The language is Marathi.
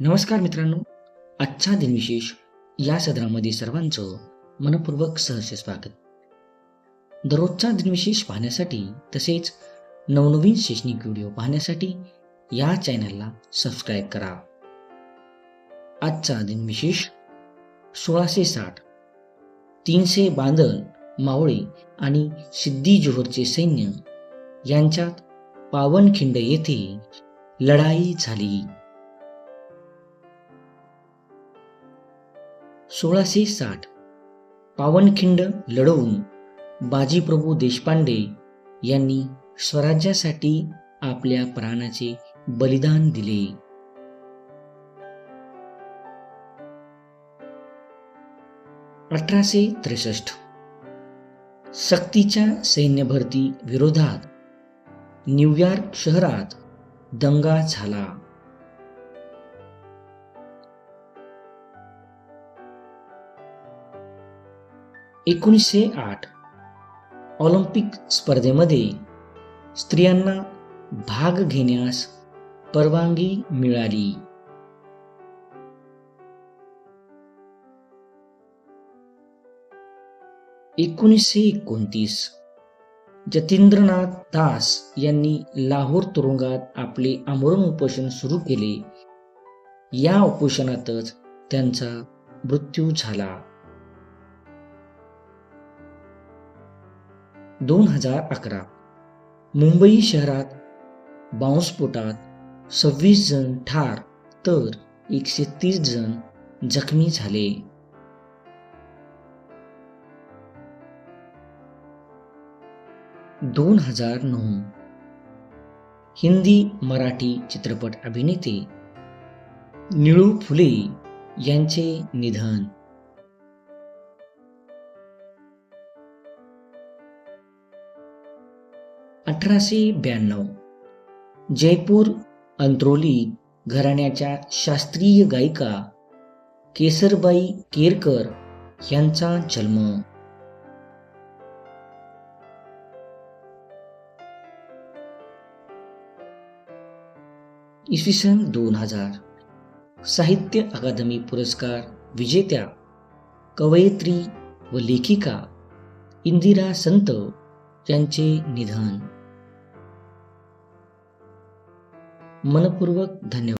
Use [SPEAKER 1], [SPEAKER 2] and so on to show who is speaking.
[SPEAKER 1] नमस्कार मित्रांनो. आजच्या दिनविशेष या सदरामध्ये सर्वांचं मनपूर्वक सहर्ष स्वागत. दररोजचा दिनविशेष पाहण्यासाठी तसेच नवनवीन शैक्षणिक व्हिडिओ पाहण्यासाठी या चॅनलला सबस्क्राईब करा. आजचा दिनविशेष सोळाशे साठ तीनशे बांधल मावळे आणि सिद्धी जोहरचे सैन्य यांच्यात पावनखिंड येथे लढाई झाली. सोळाशे साठ. पावनखिंड लढवून बाजीप्रभू देशपांडे यांनी स्वराज्यासाठी आपल्या प्राणाचे बलिदान दिले. अठराशे त्रेसष्ट. सक्तीच्या सैन्यभरती विरोधात न्यूयॉर्क शहरात दंगा झाला. एकोणीसशे आठ. ऑलिम्पिक स्पर्धेमध्ये स्त्रियांना भाग घेण्यास परवानगी मिळाली. एकोणीसशे एकोणतीस. जतींद्रनाथ दास यांनी लाहोर तुरुंगात आपले आमरण उपोषण सुरू केले. या उपोषणातच त्यांचा मृत्यू झाला. दोन हजार अकरा. मुंबई शहरात बॉम्बस्फोटात सव्वीस जण ठार तर एकशे तीस जण जखमी झाले. दोन हजार नऊ. हिंदी मराठी चित्रपट अभिनेते निळू फुले यांचे निधन. अठराशे ब्याण्णव. जयपूर अंत्रोली घराण्याच्या शास्त्रीय गायिका केसरबाई केरकर यांचा जन्म. इसवी सन दोन हजार. साहित्य अकादमी पुरस्कार विजेत्या कवयित्री व लेखिका इंदिरा संत यांचे निधन. मनपूर्वक धन्यवाद.